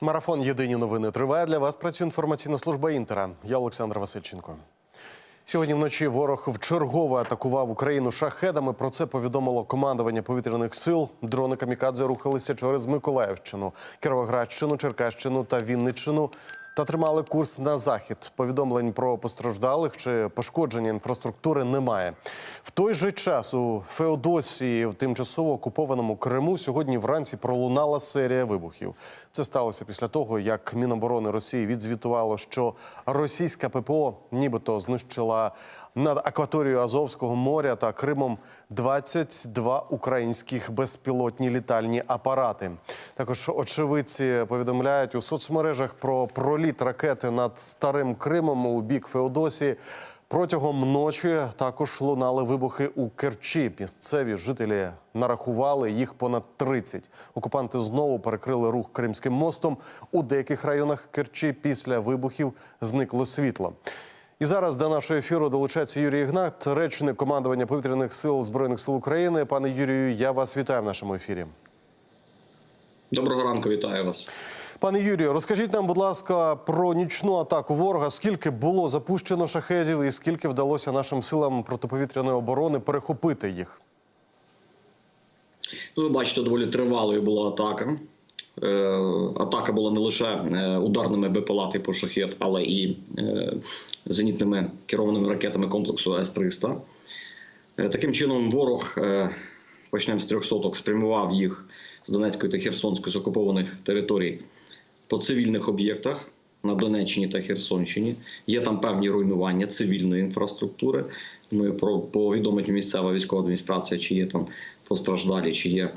Марафон Єдині новини триває для вас. Працює інформаційна служба Інтера. Я Олександр Васильченко. Сьогодні вночі ворог вчергово атакував Україну шахедами. Про це повідомило командування повітряних сил. Дрони камікадзе рухалися через Миколаївщину, Кіровоградщину, Черкащину та Вінниччину та тримали курс на захід. Повідомлень про постраждалих чи пошкодження інфраструктури немає. В той же час у Феодосії, в тимчасово окупованому Криму, сьогодні вранці пролунала серія вибухів. Це сталося після того, як Міноборони Росії відзвітувало, що російська ППО нібито знищила над акваторією Азовського моря та Кримом 22 українських безпілотні літальні апарати. Також очевидці повідомляють у соцмережах про проліт ракети над старим Кримом у бік Феодосії. Протягом ночі також лунали вибухи у Керчі. Місцеві жителі нарахували їх понад 30. Окупанти знову перекрили рух Кримським мостом. У деяких районах Керчі після вибухів зникло світло. І зараз до нашого ефіру долучається Юрій Ігнат, речник командування повітряних сил збройних сил України. Пане Юрію, я вас вітаю в нашому ефірі. Доброго ранку, вітаю вас. Пане Юрію, розкажіть нам, будь ласка, про нічну атаку ворога. Скільки було запущено шахедів і скільки вдалося нашим силам протиповітряної оборони перехопити їх? Ну, ви бачите, доволі тривалою була атака. Е, атака була не лише е, ударними БПЛА типу шахет, але і е, зенітними керованими ракетами комплексу С-300. Е, таким чином, ворог, почнемо з трьох соток, спрямував їх з Донецької та Херсонської з окупованих територій по цивільних об'єктах на Донеччині та Херсонщині. Є там певні руйнування цивільної інфраструктури. Ми повідомить місцева військова адміністрація, чи є там постраждалі, чи є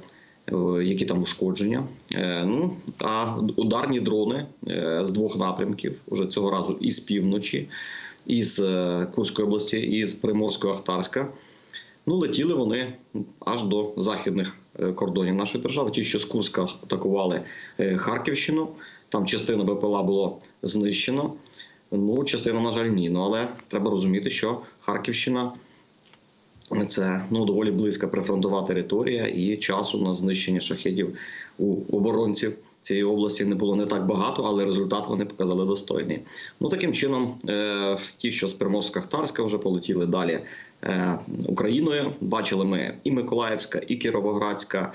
які там ушкодження. Е, Ну а ударні дрони е, з двох напрямків уже цього разу із півночі, із е, Курської області, із Приморської Ахтарська. Ну, летіли вони аж до західних е, кордонів нашої держави. Ті, що з Курська атакували е, Харківщину, там частина БПЛА було знищено. Ну, частина, на жаль, ні. Ну, але треба розуміти, що Харківщина це ну доволі близька прифронтова територія, і часу на знищення шахедів у оборонців цієї області не було не так багато, але результат вони показали достойний. Ну таким чином, е, ті, що з Приморська-Хтарська вже полетіли далі е, Україною. Бачили ми і Миколаївська, і Кіровоградська.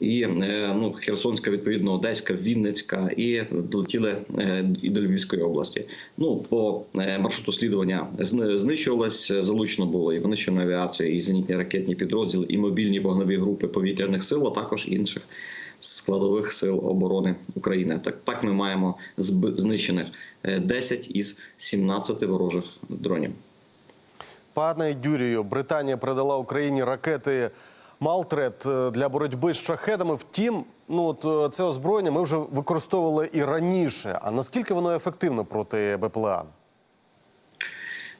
І е, ну, Херсонська, відповідно, Одеська, Вінницька, і долетіли е, і до Львівської області. Ну по е, маршруту слідування знищувалось, залучено було і винищена авіація, і зенітні ракетні підрозділи, і мобільні вогневі групи повітряних сил, а також інших складових сил оборони України. Так, так ми маємо знищених е, 10 із 17 ворожих дронів. Пане Юрію, Британія передала Україні ракети Малтрет е, для боротьби з шахедами. Втім, ну от е, це озброєння ми вже використовували і раніше. А наскільки воно ефективно проти БПЛА?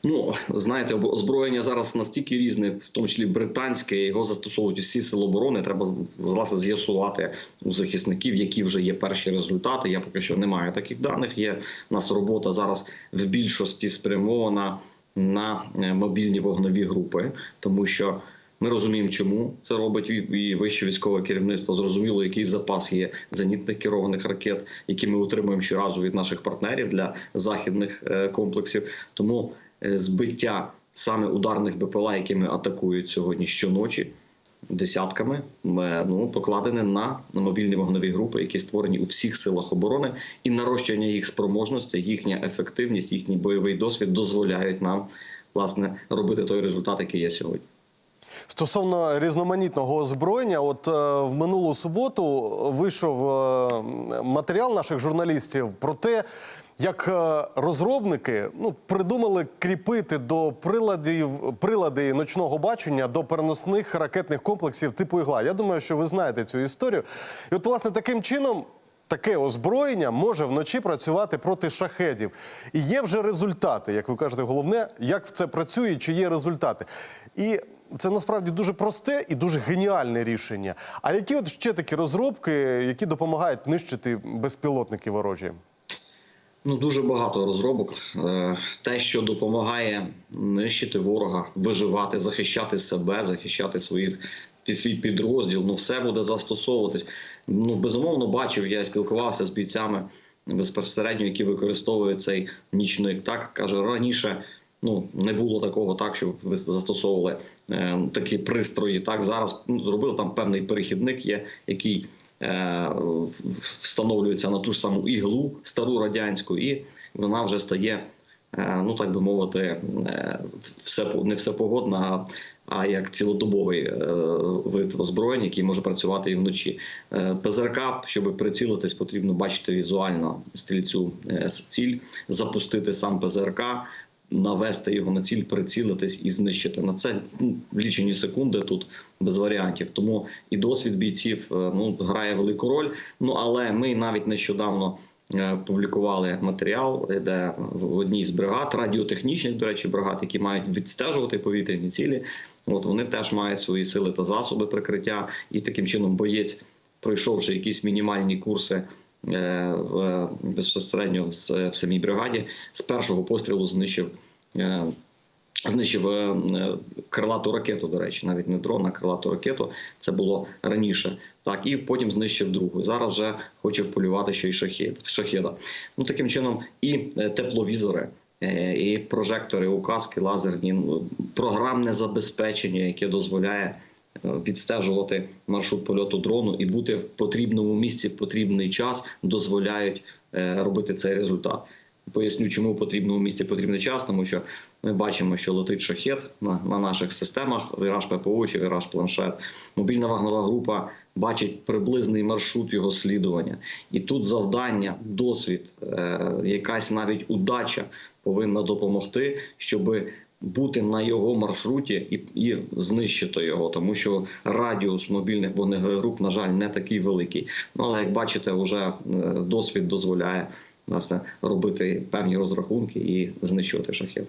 Ну знаєте, озброєння зараз настільки різне, в тому числі британське, його застосовують всі сили оборони. Треба власне з'ясувати у захисників, які вже є перші результати. Я поки що не маю таких даних. Є у нас робота зараз в більшості спрямована на е, мобільні вогневі групи, тому що. Ми розуміємо, чому це робить і- вище військове керівництво. Зрозуміло, який запас є зенітних керованих ракет, які ми отримуємо щоразу від наших партнерів для західних е, комплексів. Тому е, збиття саме ударних БПЛА, якими атакують сьогодні щоночі, десятками, е, ну покладене на мобільні вогневі групи, які створені у всіх силах оборони, і нарощення їх спроможності, їхня ефективність, їхній бойовий досвід дозволяють нам власне робити той результат, який є сьогодні. Стосовно різноманітного озброєння, от е, в минулу суботу вийшов е, матеріал наших журналістів про те, як е, розробники ну, придумали кріпити до приладів прилади ночного бачення до переносних ракетних комплексів типу ігла. Я думаю, що ви знаєте цю історію. І от, власне, таким чином. Таке озброєння може вночі працювати проти шахедів. І є вже результати, як ви кажете, головне, як це працює, чи є результати. І це насправді дуже просте і дуже геніальне рішення. А які от ще такі розробки, які допомагають нищити безпілотники ворожі? Ну дуже багато розробок. Е, Те, що допомагає нищити ворога, виживати, захищати себе, захищати своїх під свій підрозділ, ну все буде застосовуватись. Ну безумовно, бачив, я спілкувався з бійцями безпосередньо, які використовують цей нічник. Так каже раніше. Ну не було такого, так щоб застосовували такі пристрої. Так зараз ну, зробили там певний перехідник, є який е, встановлюється на ту ж саму іглу стару радянську, і вона вже стає, е, ну так би мовити, е, все не всепогодна, а, а як цілодобовий е, вид озброєння, який може працювати і вночі. Е, ПЗРК, щоб прицілитись, потрібно бачити візуально стрільцю е, ціль, запустити сам ПЗРК. Навести його на ціль, прицілитись і знищити на це ну, лічені секунди тут без варіантів. Тому і досвід бійців е, ну грає велику роль. Ну але ми навіть нещодавно е, публікували матеріал, де в одній з бригад, радіотехнічних, до речі, бригад, які мають відстежувати повітряні цілі. От вони теж мають свої сили та засоби прикриття, і таким чином боєць, пройшовши якісь мінімальні курси. Е, Безпосередньо в самій бригаді з першого пострілу знищив е, знищив е, крилату ракету. До речі, навіть не дрон, а крилату ракету. Це було раніше. Так, і потім знищив другу. Зараз вже хоче вполювати ще й шахід, шахеда. Ну таким чином, і тепловізори. І прожектори, указки, лазерні, програмне забезпечення, яке дозволяє відстежувати маршрут польоту дрону і бути в потрібному місці в потрібний час, дозволяють е, робити цей результат. Поясню, чому в потрібному місці потрібний час, тому що ми бачимо, що летить шахет на, на наших системах, віраж ППО чи віраж планшет. Мобільна вагнова група бачить приблизний маршрут його слідування. І тут завдання, досвід, е, якась навіть удача повинна допомогти, щоб бути на його маршруті і, і знищити його, тому що радіус мобільних вогнегруп, на жаль, не такий великий. Ну але як бачите, вже е, досвід дозволяє власне робити певні розрахунки і знищувати шахет.